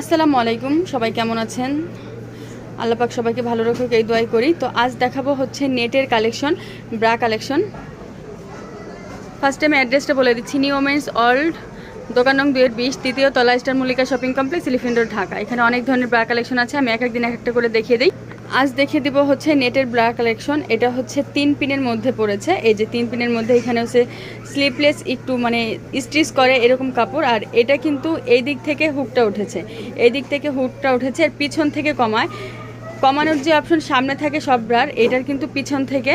আসসালামু আলাইকুম, সবাই কেমন আছেন? আল্লাপাক সবাইকে ভালো রাখুক, এই দোয়াই করি। তো আজ দেখাবো হচ্ছে নেটের কালেকশন, ব্রা কালেকশন। ফার্স্ট আমি অ্যাড্রেসটা বলে দিচ্ছি নিউ ওমেন্স অল্ড দোকান নং দুয়ের বিশ, তৃতীয় তলা star Mallika shopping complex Elephant Road Dhaka. এখানে অনেক ধরনের ব্রা কালেকশন আছে, আমি এক একদিন এক একটা করে দেখিয়ে দিই। আজ দেখে দিব হচ্ছে নেটের ব্রা কালেকশন। এটা হচ্ছে তিন পিনের মধ্যে পড়েছে। এই যে তিন পিনের মধ্যে এখানে হচ্ছে স্লিপলেস একটু মানে স্টিচ করে এরকম কাপড়। আর এটা কিন্তু এই দিক থেকে হুকটা উঠেছে। এই দিক থেকে হুকটা উঠেছে আর পিছন থেকে কমায়। কমানোর যে অপশন সামনে থাকে সব ব্রার এটার কিন্তু পিছন থেকে,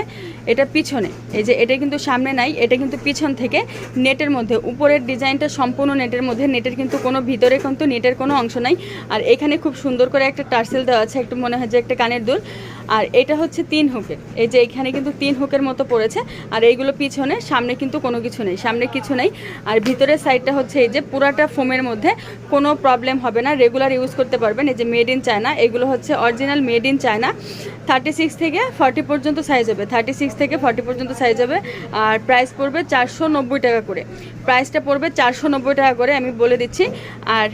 এটা পিছনে, এই যে এটা কিন্তু সামনে নাই, এটা কিন্তু পিছন থেকে নেটের মধ্যে, উপরের ডিজাইনটা সম্পূর্ণ নেটের মধ্যে, নেটের কিন্তু কোনো ভিতরে কিন্তু নেটের কোনো অংশ নাই, আর এখানে খুব সুন্দর করে একটা টার্সেল দেওয়া আছে, একটু মনে হয় যে একটা কানের দুল, আর এটা হচ্ছে তিন হুকের, এই যে এখানে কিন্তু তিন হুকের মতো পড়েছে, আর এইগুলো পিছনে, সামনে কিন্তু কোনো কিছু নেই, সামনে কিছু নেই, আর ভিতরের সাইডটা হচ্ছে এই যে পুরাটা ফোমের মধ্যে কোনো প্রবলেম হবে না রেগুলার ইউজ করতে পারবেন, এই যে মেড ইন চায়না এগুলো হচ্ছে original made in China thirty six থেকে ফর্টি পর্যন্ত সাইজ হবে। থার্টি সিক্স থেকে ফর্টি পর্যন্ত সাইজ হবে আর প্রাইস পড়বে চারশো নব্বই টাকা করে। প্রাইসটা পড়বে চারশো নব্বই টাকা করে আমি বলে দিচ্ছি। আর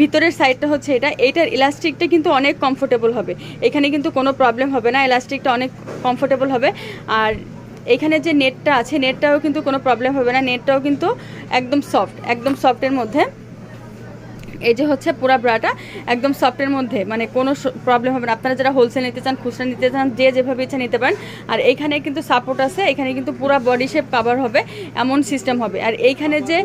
ভিতরের সাইডটা হচ্ছে এটা। এইটার ইলাস্টিকটা কিন্তু অনেক কমফোর্টেবল হবে। এখানে কিন্তু কোনো প্রবলেম হবে না। ইলাস্টিকটা অনেক কমফোর্টেবল হবে। আর এখানে যে নেটটা আছে নেটটাও কিন্তু কোনো প্রবলেম হবে না। নেটটাও কিন্তু একদম সফট একদম সফটের মধ্যে। এই যে হচ্ছে পুরা ব্রাটা, একদম সফটের মধ্যে মানে কোনো প্রবলেম হবে না। আপনারা যারা হোলসেল নিতে চান, খুচরা নিতে চান, যে যেভাবে ইচ্ছা নিতে পারেন। আর এইখানে কিন্তু সাপোর্ট আছে, এখানে কিন্তু পুরো বডি শেপ কাভার হবে, এমন সিস্টেম হবে। আর এইখানে যে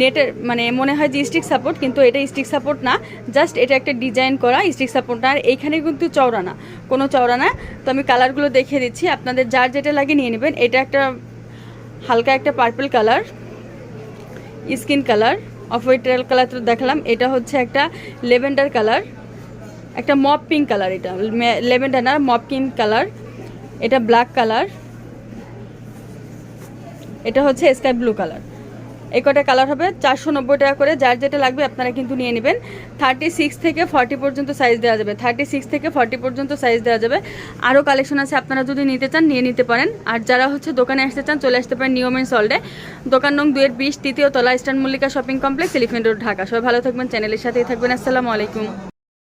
নেটের মানে মনে হয় যে স্টিক সাপোর্ট কিন্তু এটা স্টিক সাপোর্ট না জাস্ট এটা একটা ডিজাইন করা স্টিক সাপোর্ট না। আর এইখানে কিন্তু চওড়া না, কোনো চওড়া না। তো আমি কালারগুলো দেখিয়ে দিচ্ছি, আপনাদের যার যেটা লাগে নিয়ে নেবেন। এটা একটা হালকা একটা purple colour skin colour off white colour তো দেখালাম। এটা হচ্ছে একটা লেভেন্ডার কালার একটা মপ পিঙ্ক কালার এটা। লেভেন্ডার না মপ পিঙ্ক কালার এটা ব্ল্যাক কালার এটা হচ্ছে স্কাই ব্লু কালার এই কটা কালার হবে, চারশো নব্বই টাকা করে। যার যেটা লাগবে আপনারা কিন্তু নিয়ে নেবেন। থার্টি সিক্স থেকে ফর্টি পর্যন্ত সাইজ দেওয়া যাবে। থার্টি সিক্স থেকে ফর্টি পর্যন্ত সাইজ দেওয়া যাবে। আরও কালেকশন আছে, আপনারা যদি নিতে চান, নিয়ে নিতে পারেন। আর যারা হচ্ছে দোকানে আসতে চান, চলে আসতে পারেন নিয়মেন সল্ডে দোকান নং দুয়ের বিশ, তৃতীয় তলা Eastern Mallika shopping complex Elephant Road Dhaka. সবাই ভালো থাকবেন চ্যানেলের সাথেই থাকবেন। আসসালামু আলাইকুম।